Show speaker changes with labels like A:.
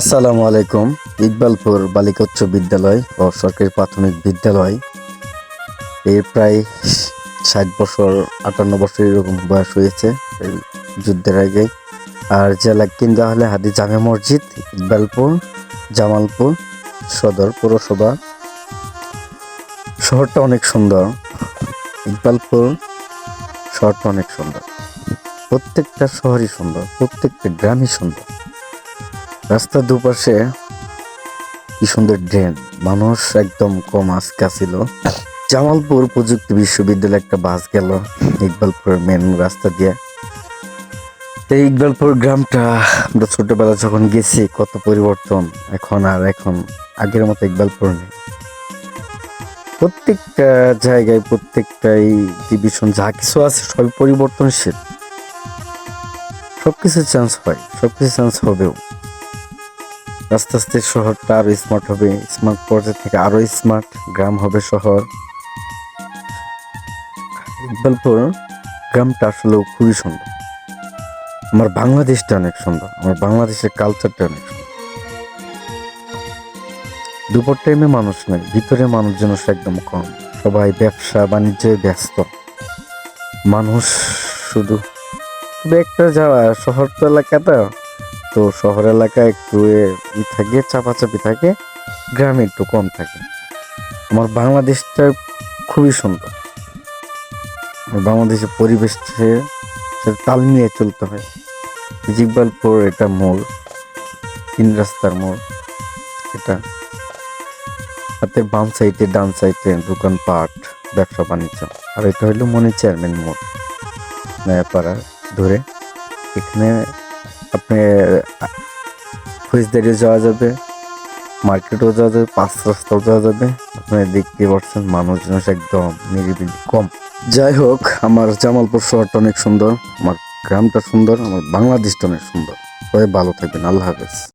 A: আসসালামু আলাইকুম, ইকবালপুর বালিকা উচ্চ বিদ্যালয় ও সরকারি প্রাথমিক বিদ্যালয়। এর প্রায় ষাট বছর, আটান্ন বছর এরকম বয়স হয়েছে যুদ্ধের আগে। আর জেলা কেন্দ্র হলে হাদি জামে মসজিদ, ইকবালপুর, জামালপুর সদর পৌরসভা। শহরটা অনেক সুন্দর, ইকবালপুর শহরটা অনেক সুন্দর। প্রত্যেকটা শহরই সুন্দর, প্রত্যেকটা গ্রামই সুন্দর। রাস্তার দুপাশে কি সুন্দর ড্রেন। মানুষ একদম কম আজকা ছিল জামালপুর প্রযুক্তি বিশ্ববিদ্যালয়ে একটা বাস গেল ইকবালপুরের মেন রাস্তা দিয়ে। এই ইকবালপুর গ্রামটা আমরা ছোটবেলা যখন গেছি, কত পরিবর্তন। এখন আর এখন আগের মতো ইকবালপুর নেই। প্রত্যেকটা জায়গায় প্রত্যেকটাই ডিভিশন যা কিছু আছে সবই পরিবর্তনশীল। সবকিছু চান্স হয়, সবকিছু চান্স হবেও। আস্তে আস্তে শহরটা আরও স্মার্ট হবে স্মার্ট পর্যায় থেকে আরও স্মার্ট গ্রাম হবে শহর। ইকবালপুর গ্রামটা আসলেও খুবই সুন্দর। আমার বাংলাদেশটা অনেক সুন্দর, আমার বাংলাদেশের কালচারটা অনেক সুন্দর। দুপুর টাইমে মানুষ নেই, ভিতরে মানুষজন একদম কম। সবাই ব্যবসা, বাণিজ্যে ব্যস্ত। মানুষ শুধু একটা যাওয়া শহর তো এলাকাটা তো শহর এলাকায় একটু থাকে, চাপাচাপি থাকে, গ্রামে একটু কম থাকে। আমার বাংলাদেশটা খুবই সুন্দর। বাংলাদেশের পরিবেশটা সাথে তাল নিয়ে চলতে হয়। জিকবালপুর এটা মোড়, তিন রাস্তার মোড় এটা। হাতে বাম সাইডে ডান সাইডে দোকানপাট, ব্যবসা বাণিজ্য। আর এটা হলো মনে চেয়ারম্যান মোড়, নয়াপাড়া ধরে। এখানে আপনি, ফুজদারিও যাওয়া যাবে, মার্কেটও যাওয়া যাবে, পাঁচ রাস্তাও যাওয়া যাবে। আপনি দেখতে পাচ্ছেন মানুষজন একদম নিরিবিলি, কম। যাই হোক, আমার জামালপুর শহরটা অনেক সুন্দর, আমার গ্রামটা সুন্দর, আমার বাংলাদেশটা অনেক সুন্দর। সবাই ভালো থাকবেন, আল্লাহ হাফেজ।